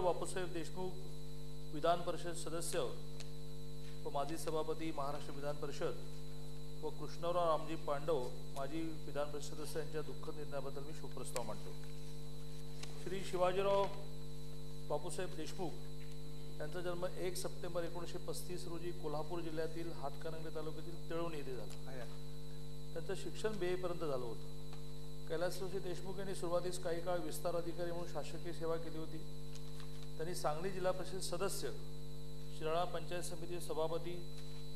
बापूसाहेब देशमुख विधान परिषद सदस्य व माजी सभापती महाराष्ट्र विधान परिषद व कृष्णराव रामजी पांडव माजी विधान परिषद सदस्य यांच्या दुःखद निर्णयाबद्दल मी शोकप्रस्ताव मांडतो. श्री शिवाजीराव बापूसाहेब देशमुख यांचा जन्म एक सप्टेंबर एकोणीसशे पस्तीस रोजी कोल्हापूर जिल्ह्यातील हातकणंगले तालुक्यातील तळवणी येथे झाला. त्यांचं शिक्षण बी एपर्यंत झालं होतं. कैलासवासी देशमुख यांनी सुरुवातीस काही काळ विस्तार अधिकारी म्हणून शासकीय सेवा केली होती. त्यांनी सांगली जिल्हा परिषद सदस्य शिराळा पंचायत समितीचे सभापती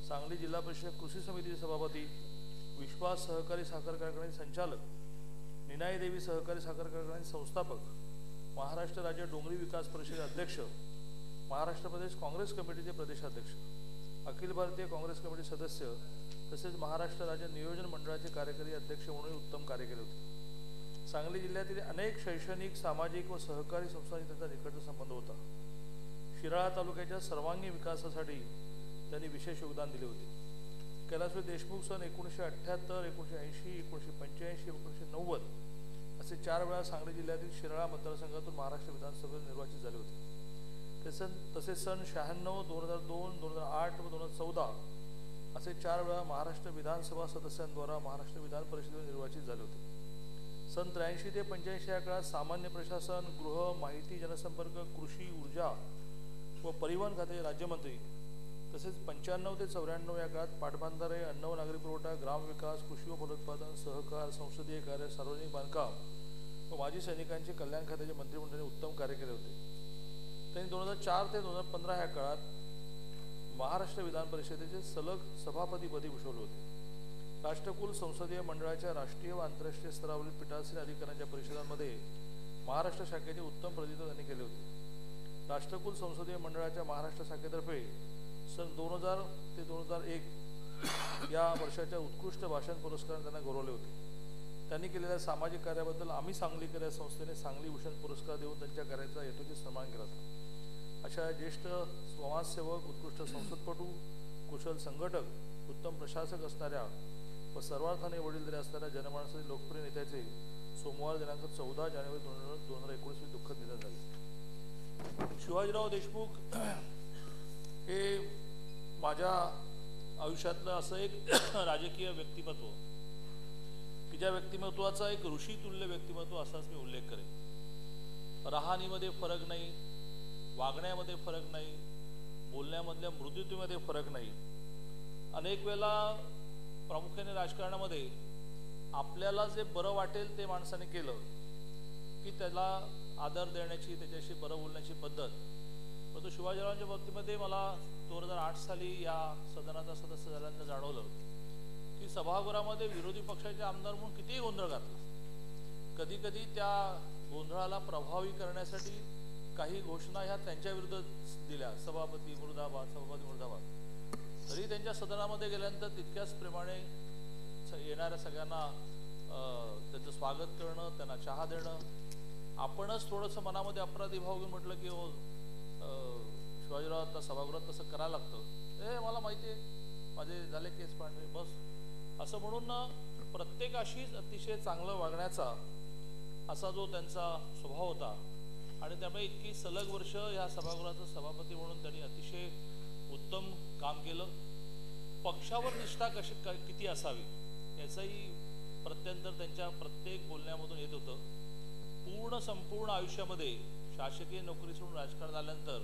सांगली जिल्हा परिषद कृषी समितीचे सभापती विश्वास सहकारी साखर कारखान्याचे संचालक निनाई देवी सहकारी साखर कारखान्याचे संस्थापक महाराष्ट्र राज्य डोंगरी विकास परिषद अध्यक्ष महाराष्ट्र प्रदेश काँग्रेस कमिटीचे प्रदेशाध्यक्ष अखिल भारतीय काँग्रेस कमिटी सदस्य तसेच महाराष्ट्र राज्य नियोजन मंडळाचे कार्यकारी अध्यक्ष म्हणून उत्तम कार्य केले होते. सांगली जिल्ह्यातील अनेक शैक्षणिक सामाजिक व सहकारी संस्थांशी त्यांचा निकटचा संबंध होता. शिराळा तालुक्याच्या सर्वांगीण विकासासाठी त्यांनी विशेष योगदान दिले होते. कैलासवी देशमुख सन एकोणीसशे अठ्ठ्याहत्तर एकोणीसशे ऐंशी एकोणीसशे पंच्याऐंशी एकोणीसशे नव्वद असे चार वेळा सांगली जिल्ह्यातील शिराळा मतदारसंघातून महाराष्ट्र विधानसभेत निर्वाचित झाले होते. तसेच तसेच सन शहाण्णव दोन हजार दोन दोन हजार आठ व दोन हजार चौदा असे चार वेळा महाराष्ट्र विधानसभा सदस्यांद्वारा महाराष्ट्र विधान परिषदेवर निर्वाचित झाले होते. सन त्र्याऐंशी ते पंच्याऐंशी या काळात सामान्य प्रशासन गृह माहिती जनसंपर्क कृषी ऊर्जा व परिवहन खात्याचे राज्यमंत्री तसेच पंच्याण्णव ते चौऱ्याण्णव या काळात पाटबंधारे अन्न व नागरी पुरवठा ग्रामविकास कृषी व फलोत्पादन सहकार संसदीय कार्य सार्वजनिक बांधकाम व माजी सैनिकांचे कल्याण खात्याचे मंत्रिमंडळाने उत्तम कार्य केले होते. त्यांनी दोन हजार चार ते दोन हजार पंधरा या काळात महाराष्ट्र विधान परिषदेचे सलग सभापतीपदी भूषवले होते. राष्ट्रकुल संसदीय मंडळाच्या राष्ट्रीय व आंतरराष्ट्रीय स्तरावरील पीठासीन अधिकाऱ्यांच्या परिषदांमध्ये महाराष्ट्र शाखेचे उत्तम प्रतिनिधित्व त्यांनी केले होते. राष्ट्रकुल संसदीय मंडळाच्या महाराष्ट्र शाखेतर्फे सन दोन हजार ते दोन हजार एक या वर्षाच्या उत्कृष्ट भाषण पुरस्काराने त्यांना गौरवले होते. त्यांनी केलेल्या सामाजिक कार्याबद्दल आम्ही सांगलीकर या संस्थेने सांगली भूषण पुरस्कार देऊन त्यांच्या कार्याचा यथोचित सन्मान केला होता. अशा ज्येष्ठ समाजसेवक उत्कृष्ट संसदपटू कुशल संघटक उत्तम प्रशासक असणाऱ्या व सर्वार्थाने वडीलधारी असणाऱ्या जनमानसातील लोकप्रिय नेत्याचे सोमवार दिनांक चौदा जानेवारी दोन हजार दोन हजार एकोणीस रोजी दुःखद निधन झाले. शिवाजीराव देशमुख हे माझ्या आयुष्यातलं असं एक राजकीय व्यक्तिमत्व. की ज्या व्यक्तिमत्वाचा एक ऋषीतुल्य व्यक्तिमत्व असाच मी उल्लेख करेन. राहणीमध्ये फरक नाही वागण्यामध्ये फरक नाही बोलण्यामधल्या मृत्यूमध्ये फरक नाही. अनेक वेळेला प्रामुख्याने राजकारणामध्ये आपल्याला जे बरं वाटेल ते माणसाने केलं की त्याला आदर देण्याची त्याच्याशी बरं बोलण्याची पद्धत. परंतु शिवाजीरावांच्या बाबतीमध्ये मला दोन हजार आठ साली या सदनाचा सदस्य झाल्यानंतर जाणवलं की सभागृहामध्ये विरोधी पक्षाचे आमदार म्हणून कितीही गोंधळ घातला कधी कधी त्या गोंधळाला प्रभावी करण्यासाठी काही घोषणा ह्या त्यांच्या विरुद्ध दिल्या. सभापती मुर्दाबाद सभापती मुर्दाबाद. तरी त्यांच्या सदनामध्ये गेल्यानंतर तितक्याच प्रेमाने येणाऱ्या सगळ्यांना त्यांचं स्वागत करणं त्यांना चहा देणं. आपणच थोडंसं मनामध्ये अपराधी भाव घेऊन म्हटलं की हो शिवाजीराव आता सभागृहात तसं करायला लागतं. हे मला माहिती आहे. माझे झाले केस पांढरे. बस. असं म्हणून ना प्रत्येकाशीच अतिशय चांगलं वागण्याचा असा जो त्यांचा स्वभाव होता. आणि त्यामुळे इतकी सलग वर्ष या सभागृहाचं सभापती म्हणून त्यांनी अतिशय उत्तम काम केलं. पक्षावर निष्ठा कशी किती असावी याचाही प्रत्यंतर त्यांच्या प्रत्येक बोलण्यामधून येत होतं. पूर्ण संपूर्ण आयुष्यामध्ये शासकीय नोकरी सोडून राजकारण आल्यानंतर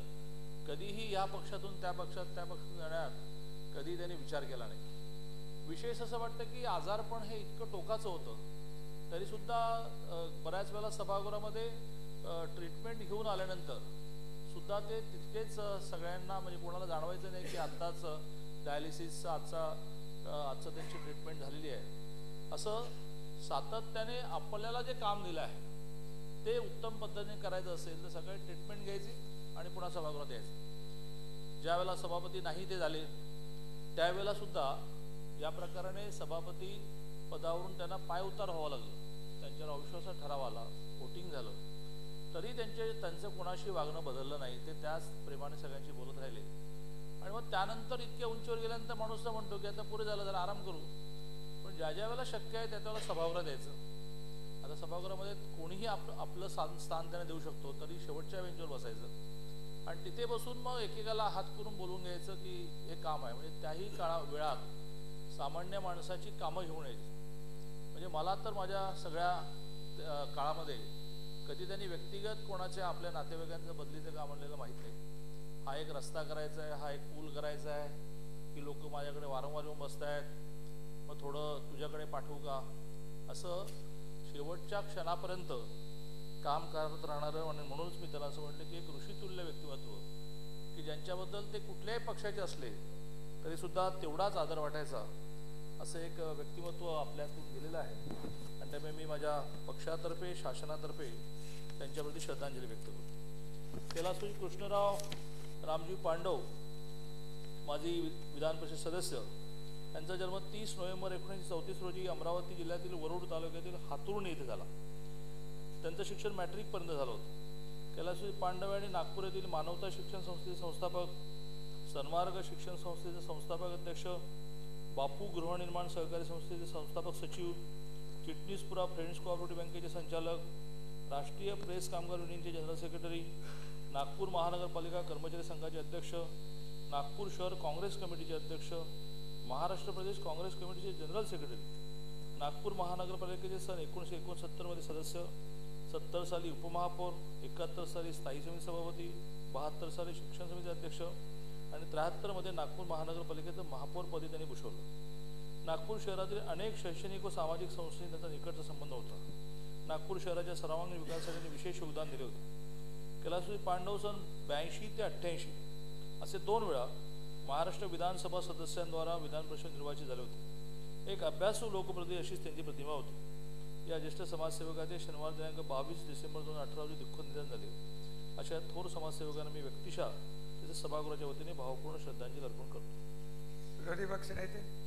कधीही या पक्षातून त्या पक्षात त्या पक्षात जाण्यात कधी त्यांनी विचार केला नाही. विशेष असं वाटतं की आजारपण हे इतकं टोकाचं होतं तरीसुद्धा बऱ्याच वेळेला सभागृहामध्ये ट्रीटमेंट घेऊन आल्यानंतर सुद्धा ते तितकेच सगळ्यांना म्हणजे कोणाला जाणवायचं नाही की आत्ताच डायलिसिसचं आजचा आजचं त्यांची ट्रीटमेंट झालेली आहे. असं सातत्याने आपल्याला जे काम दिलं आहे ते उत्तम पद्धतीने करायचं असेल तर सकाळी ट्रीटमेंट घ्यायची आणि पुन्हा सभागृहात यायचं. ज्यावेळेला सभापती नाही ते झाले त्यावेळेला सुद्धा या प्रकाराने सभापती पदावरून त्यांना पाय उतार व्हावं लागलं. तरी त्यांचे त्यांचं कोणाशी वागणं बदललं नाही ते त्याच प्रेमाने सगळ्यांशी बोलत राहिले. आणि मग त्यानंतर इतक्या उंचीवर गेल्यानंतर माणूस तर म्हणतो की आता पुरे झालं जरा आराम करू. पण ज्या ज्या वेळेला शक्य आहे त्या त्यावेळेला सभागृह द्यायचं. आता सभागृहामध्ये कोणीही आप आपलं स्थान स्थान त्यांना देऊ शकतो तरी शेवटच्या बेंचवर बसायचं. आणि तिथे बसून मग एकेकाला हात करून बोलून घ्यायचं की हे काम आहे. म्हणजे त्याही काळा वेळात सामान्य माणसाची कामं घेऊन यायची. म्हणजे मला तर माझ्या सगळ्या काळामध्ये कधी त्यांनी व्यक्तिगत कोणाच्या आपल्या नातेवाईकांचं बदलीचं काम आणलेलं माहीत नाही. हा एक रस्ता करायचा आहे हा एक पूल करायचा आहे की लोक माझ्याकडे वारंवार येऊन बसत आहेत मग थोडं तुझ्याकडे पाठवू का? असं शेवटच्या क्षणापर्यंत काम करत राहणारं आणि म्हणूनच मी त्याला असं म्हटलं की एक ऋषितुल्य व्यक्तिमत्व की ज्यांच्याबद्दल ते कुठल्याही पक्षाचे असले तरीसुद्धा तेवढाच आदर वाटायचा असं एक व्यक्तिमत्व आपल्यातून गेलेलं आहे. आणि त्यामुळे मी माझ्या पक्षातर्फे शासनातर्फे त्यांच्याप्रती श्रद्धांजली व्यक्त करतो. कैलासजी कृष्णराव रामजी पांडव माजी विधान परिषद सदस्य यांचा जन्म तीस नोव्हेंबर एकोणीसशे चौतीस रोजी अमरावती जिल्ह्यातील वरुड तालुक्यातील हातुर्णी येथे झाला. त्यांचं शिक्षण मॅट्रिकपर्यंत झालं होतं. कैलासजी पांडव यांनी नागपूर येथील मानवता शिक्षण संस्थेचे संस्थापक सन्मार्ग शिक्षण संस्थेचे संस्थापक अध्यक्ष बापू गृहनिर्माण सहकारी संस्थेचे संस्थापक सचिव चिटणीसपुरा फ्रेंड्स कोऑपरेटिव्ह बँकेचे संचालक राष्ट्रीय प्रेस कामगार युनियनचे जनरल सेक्रेटरी नागपूर महानगरपालिका कर्मचारी संघाचे अध्यक्ष नागपूर शहर काँग्रेस कमिटीचे अध्यक्ष महाराष्ट्र प्रदेश काँग्रेस कमिटीचे जनरल सेक्रेटरी नागपूर महानगरपालिकेचे सन एकोणीसशे एकोणसत्तरमध्ये सदस्य सत्तर साली उपमहापौर एकाहत्तर साली स्थायी समिती सभापती बहात्तर साली शिक्षण समिती अध्यक्ष आणि त्र्याहत्तरमध्ये नागपूर महानगरपालिकेचं महापौरपदी त्यांनी भूषवलं. नागपूर शहरातील अनेक शैक्षणिक व सामाजिक संस्थेशी त्यांचा निकटचा संबंध होता. नागपूर शहराच्या सर्वांगीण विकासासाठी विशेष योगदान दिले होते. कैलासजी पांडव सन ब्याऐंशी ते अठ्ठ्याऐंशी असे दोन वेळा महाराष्ट्र विधानसभा सदस्यांद्वारा विधान परिषद निर्वाचित झाले होते. एक अभ्यासू लोकप्रतिनिधी अशीच त्यांची प्रतिमा होती. या ज्येष्ठ समाजसेवकाचे शनिवार दिनांक बावीस डिसेंबर दोन अठरा रोजी दुःख निधन झाले. अशा थोर समाजसेवकांना मी व्यक्तिशः तसेच सभागृहाच्या वतीने भावपूर्ण श्रद्धांजली अर्पण करतो. विरोधी पक्ष नेते